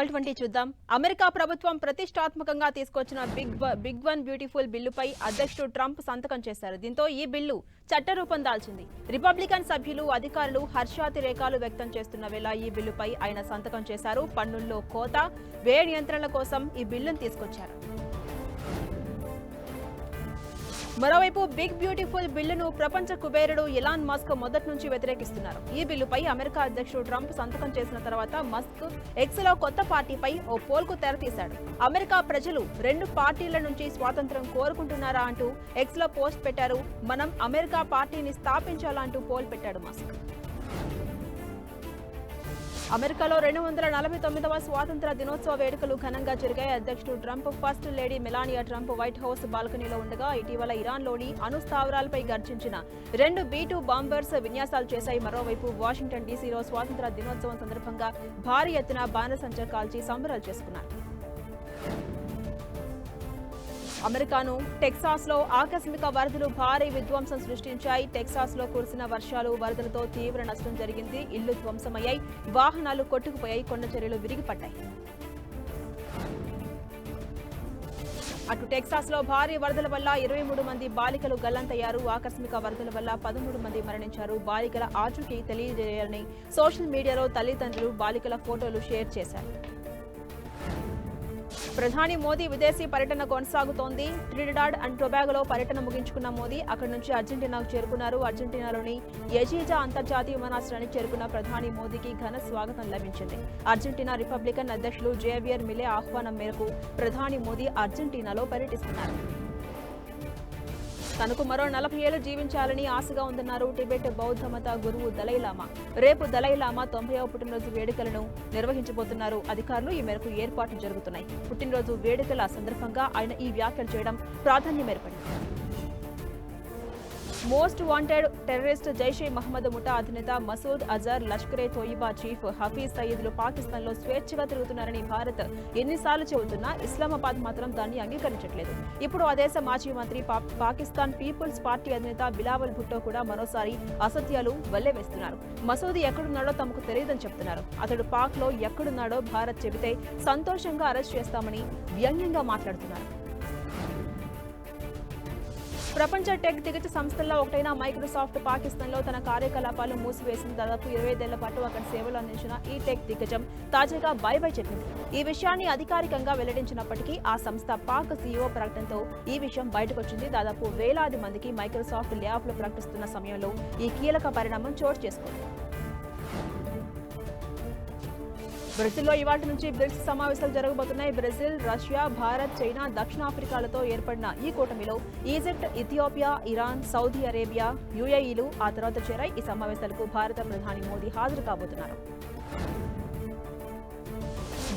Twelve twenty చూద్దాం. America ప్రభుత్వం ప్రతిష్టాత్మకంగా తీసుకొచ్చిన బిగ్ బిగ్ వన్ బ్యూటిఫుల్ బిల్లుపై అధ్యక్షుడు ట్రంప్ సంతకం చేశారు. దీంతో ఈ బిల్లు చట్టరూపం దాల్చింది. రిపబ్లికన్ సభ్యులు అధికారులు హర్షాతిరేకాలు వ్యక్తం చేస్తున్న వేళ ఈ బిల్లుపై ఆయన సంతకం చేశారు. పన్నుల్లో కోత వ్యయ నియంత్రణల కోసం ఈ బిల్లును తీసుకొచ్చారు. మరోవైపు బిగ్ బ్యూటిఫుల్ బిల్లును ప్రపంచ కుబేరుడు ఇలాన్ మస్క్ మొదటి నుంచి వ్యతిరేకిస్తున్నారు. ఈ బిల్లుపై అమెరికా అధ్యక్షుడు ట్రంప్ సంతకం చేసిన తర్వాత మస్క్ ఎక్స్లో కొత్త పార్టీపై ఓ పోల్కు తెరతీశాడు. అమెరికా ప్రజలు రెండు పార్టీల నుంచి స్వాతంత్రం కోరుకుంటున్నారా అంటూ ఎక్స్లో పోస్ట్ పెట్టారు. మనం అమెరికా పార్టీని స్థాపించాలా అంటూ పోల్ పెట్టాడు మస్క్. అమెరికాలో రెండు వందల నలభై తొమ్మిదవ స్వాతంత్ర దినోత్సవ వేడుకలు ఘనంగా జరిగాయి. అధ్యక్షుడు Trump first lady Melania Trump White House బాల్కనీలో ఉండగా ఇటీవల ఇరాన్లోని అణు స్థావరాలపై గర్జించిన రెండు బీ టూ బాంబర్స్ విన్యాసాలు చేశాయి. మరోవైపు వాషింగ్టన్ డీసీలో స్వాతంత్ర దినోత్సవం సందర్భంగా భారీ ఎత్తున బాణసంచా కాల్చి సంబరాలు చేసుకున్నారు. అమెరికాను టెక్సాస్లో ఆకస్మిక వరదలు భారీ విధ్వంసం సృష్టించాయి. టెక్సాస్లో కురిసిన వర్షాలు వరదలతో తీవ్ర నష్టం జరిగింది. ఇళ్ళు ధ్వంసమయ్యాయి. వాహనాలు కొట్టుకుపోయాయి. కొండ చర్యలు విరిగిపడ్డాయి. అటు టెక్సాస్లో భారీ వరదల వల్ల ఇరవై మూడు మంది బాలికలు గల్లంతయ్యారు. ఆకస్మిక వరదల వల్ల పదమూడు మంది మరణించారు. బాలికల ఆచూకీ తెలియజేయాలని సోషల్ మీడియాలో తల్లిదండ్రులు బాలికల ఫోటోలు షేర్ చేశారు. ప్రధాని మోదీ విదేశీ పర్యటన కొనసాగుతోంది. ట్రినిడాడ్ అండ్ టొబాగోలో పర్యటన ముగించుకున్న మోదీ అక్కడి నుంచి అర్జెంటీనాకు చేరుకున్నారు. అర్జెంటీనాలోని ఎజీజా అంతర్జాతీయ విమానాశ్రయానికి చేరుకున్న ప్రధాని మోదీకి ఘన స్వాగతం లభించింది. అర్జెంటీనా రిపబ్లికన్ అధ్యక్షులు జేవియర్ మిలే ఆహ్వానం మేరకు ప్రధాని మోదీ అర్జెంటీనాలో పర్యటిస్తున్నారు. తనకు మరో నలభై ఏళ్ళు జీవించాలని ఆశగా ఉందన్నారు టిబెట్ బౌద్ధ మత గురువు దలైలామా. రేపు దలైలామా తొంభైవ పుట్టినరోజు వేడుకలను నిర్వహించబోతున్నారు. అధికారులు ఈ మేరకు ఏర్పాట్లు జరుగుతున్నాయి. పుట్టినరోజు వేడుకల సందర్భంగా ఆయన ఈ వ్యాఖ్యలు చేయడం ప్రాధాన్యం ఏర్పడింది most wanted terrorist Jaishe Mohammed ముఠా అధినేత మసూద్ అజర్ లష్కరే తోయిబా చీఫ్ హఫీజ్ సయీద్లు పాకిస్తాన్లో స్వేచ్ఛగా తిరుగుతున్నారని భారత్ ఎన్నిసార్లు చెబుతున్నా ఇస్లామాబాద్ మాత్రం దాన్ని అంగీకరించట్లేదు. ఇప్పుడు ఆ దేశ మాజీ మంత్రి పా- పాకిస్తాన్ పీపుల్స్ పార్టీ అధినేత బిలావల్ భుట్టో కూడా మరోసారి అసత్యాలు వెల్లవేస్తున్నారు మసూద్ ఎక్కడున్నాడో తమకు తెలియదని చెప్తున్నారు. అతడు పాక్లో ఎక్కడున్నాడో భారత్ చెబితే సంతోషంగా అరెస్ట్ చేస్తామని వ్యంగ్యంగా మాట్లాడుతున్నారు. ప్రపంచ టెక్ దిగజ సంస్థల్లో ఒకటైన మైక్రోసాఫ్ట్ పాకిస్తాన్లో తన కార్యకలాపాలు మూసివేసిన దాదాపు ఇరవై ఐదేళ్ళ పాటు అక్కడ సేవలు అందించిన ఈ టెక్ దిగ్గజం తాజాగా బై బై చెప్పింది. ఈ విషయాన్ని అధికారికంగా వెల్లడించినప్పటికీ ఆ సంస్థ పాక్ సీఈఓ ప్రకటనతో ఈ విషయం బయటకొచ్చింది. దాదాపు వేలాది మందికి మైక్రోసాఫ్ట్ ల్యాబ్లు ప్రకటిస్తున్న సమయంలో ఈ కీలక పరిణామం చోటు చేసుకుంది. బ్రెజిల్లో ఇవాటి నుంచి బ్రిక్స్ సమావేశాలు జరగబోతున్నాయి. బ్రెజిల్ రష్యా భారత్ చైనా దక్షిణాఫ్రికాలతో ఏర్పడిన ఈ కూటమిలో Egypt Ethiopia Iran Saudi Arabia యుఏఈలు ఆ తర్వాత చేరాయి. ఈ సమావేశాలకు భారత ప్రధాని మోదీ హాజరు కాబోతున్నారు.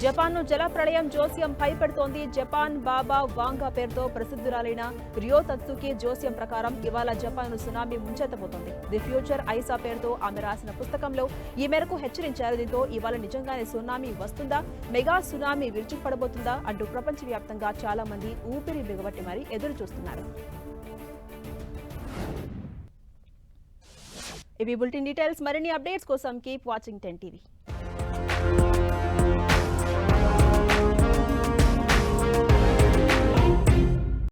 జపాన్ను జలప్రళయం జోస్యం భయపెడుతోంది. జపాన్ బాబా వాంగా పేరుతో ప్రసిద్ధురాలైన రియో తత్సుకి జోస్యం ప్రకారం ఇవాళ జపాన్ను సునామీ ముంచెత్తబోతోంది. ది ఫ్యూచర్ ఐసా పేరుతో ఆమె రాసిన పుస్తకంలో ఈ మేరకు హెచ్చరించారు. దీంతో ఇవాళ నిజంగానే సునామీ వస్తుందా? మెగా సునామీ విరుచుకుపడబోతుందా? అంటూ ప్రపంచవ్యాప్తంగా చాలా మంది ఊపిరి బిగబట్టి మరీ ఎదురు చూస్తున్నారు ఇవి బులెటిన్ డీటెయిల్స్. మరిన్ని అప్డేట్స్ కోసం కీప్ వాచింగ్ టెన్ టీవీ.